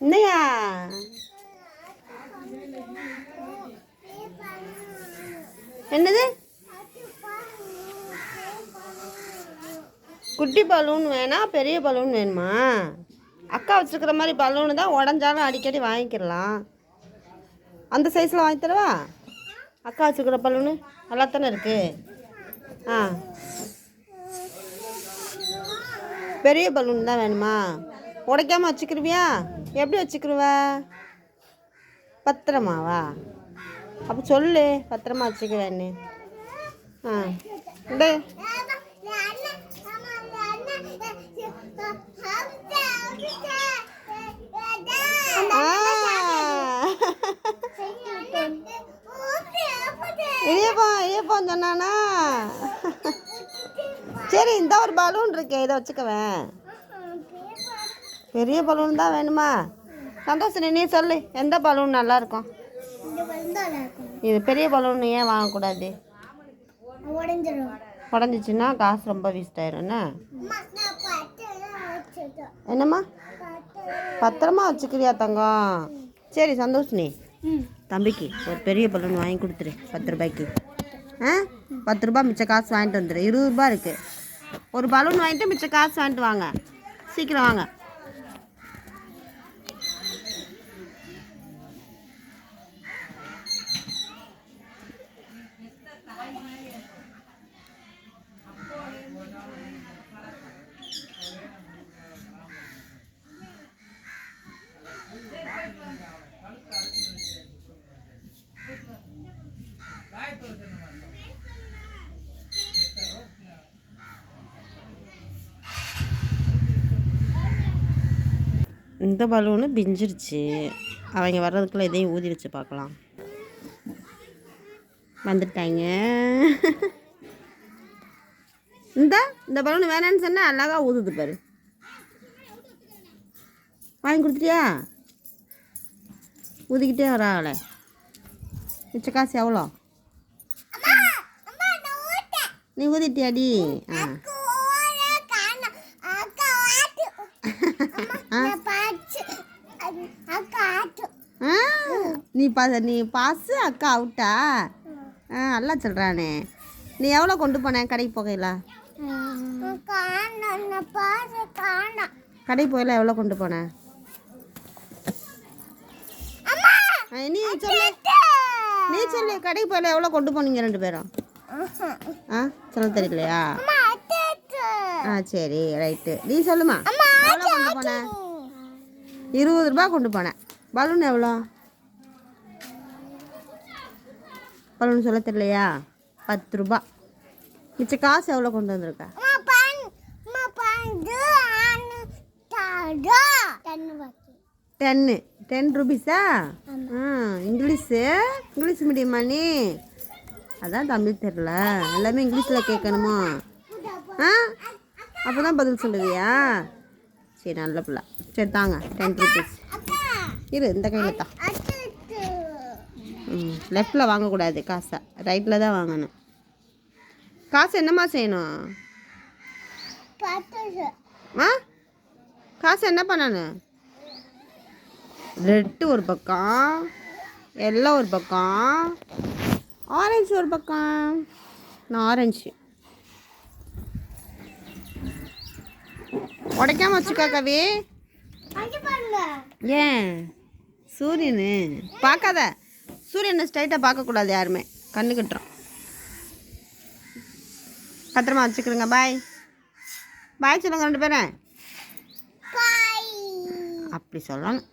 என்னையா என்னது? குட்டி பலூன் வேணா பெரிய பலூன் வேணுமா? அக்கா வச்சுருக்கிற மாதிரி பலூனு தான் உடஞ்சாலும் அடிக்கடி வாங்கிக்கிடலாம் அந்த சைஸில் வாங்கி தரவா? அக்கா வச்சுருக்கிற பலூனு நல்லா தானே இருக்கு? ஆ. பெரிய பலூன் தான் வேணுமா? உடைக்காமல் வச்சுக்கிருவியா? எப்படி வச்சுக்கிருவ? பத்திரமாவா? அப்போ சொல்லு பத்திரமா வச்சுக்கிறேன்னு ஆ இந்த. ஆ. இடியப்பம் சொன்னானா? சரி இந்த ஒரு பலூன் இருக்கே இதை வச்சுக்குவேன். பெரிய பலூன் தான் வேணுமா? சந்தோஷம் நீ சொல்லு எந்த பலூன் நல்லா இருக்கும் இது பெரிய பலூன் ஏன் வாங்கக்கூடாது? உடஞ்சிச்சின்னா காசு ரொம்ப வேஸ்ட் ஆயிரும் என்ன? என்னம்மா? பத்திரமா. வச்சுக்கிறியா தங்கம்? சரி சந்தோஷ் நீ தம்பிக்கு ஒரு பெரிய பலூன் வாங்கி கொடுத்துரு பத்து ரூபாய்க்கு. ஆ? பத்து ரூபாய் மிச்ச காசு வாங்கிட்டு வந்துடு இருபது ரூபாய் இருக்கு. ஒரு பலூன் வாங்கிட்டு மிச்ச காசு வாங்கிட்டு வாங்க. சீக்கிரம் வாங்க. இந்த பலூனு பிஞ்சிருச்சு. அவங்க வர்றதுக்குள்ளே இதையும் ஊதி வச்சு பார்க்கலாம். வந்துட்டாங்க. இந்த இந்த பலூன் வேணான்னு சொன்னா அழகா ஊதுது பாரு. வாங்கி கொடுத்துட்டியா? ஊதிக்கிட்டே வராங்களே மிச்ச காசு எவ்வளோ? நீ ஊதிட்டியாடி? ஆ. நீ பா நீ பாஸு அக்கா அவுட்டா ஆ? நல்லா சொல்கிறானே நீ எவ்வளோ கொண்டு போன கடைக்கு போகையில? கடைக்கு போகையில எவ்வளோ கொண்டு போன? நீ சொல்லு. நீ சொல்லு கடைக்கு போகையில எவ்வளோ கொண்டு போனீங்க ரெண்டு பேரும்? ஆ சொல்ல தெரியலையா? ஆ சரி ரைட்டு நீ சொல்லுமா. எவ்வளோ கொண்டு போன? இருபது ரூபா கொண்டு போனேன். பலூன் எவ்வளோ? பலூன் சொல்ல தெரியலையா? பத்து ரூபா மிச்ச காசு எவ்வளோ கொண்டு வந்திருக்க? டென்னு. டென் ருபீஸா? ஆ இங்கிலீஷு. இங்கிலீஷ் மீடியமா நீ? அதான் தமிழ் தெரில எல்லாமே இங்கிலீஷில் கேட்கணுமா? ஆ? அப்போ தான் பதில் சொல்லுவியா? சரி நல்ல பிள்ளை. சரி தாங்க. டென் ருபீஸ் இரு இந்த கையில் தான் ம் லெஃப்டில் வாங்கக்கூடாது காசை. ரைட்டில் தான் வாங்கணும். காசு என்னம்மா செய்யணும்? ஆ? காசு என்ன பண்ணணும்? ரெட்டு ஒரு பக்கம் எல்லோ ஒரு பக்கம் ஆரஞ்சு ஒரு பக்கம். நான் ஆரஞ்சு உடைக்காம வச்சுக்கா கவி. ஏன்? சூரியனு. பார்க்காத. சூரியனை ஸ்ட்ரைட்டாக பார்க்கக்கூடாது யாருமே. கண்ணு கட்டுறோம் பத்திரமா வச்சுக்கிறோங்க பாய் பாய் சொல்லுங்க ரெண்டு பேரும். அப்படி சொல்லணும்.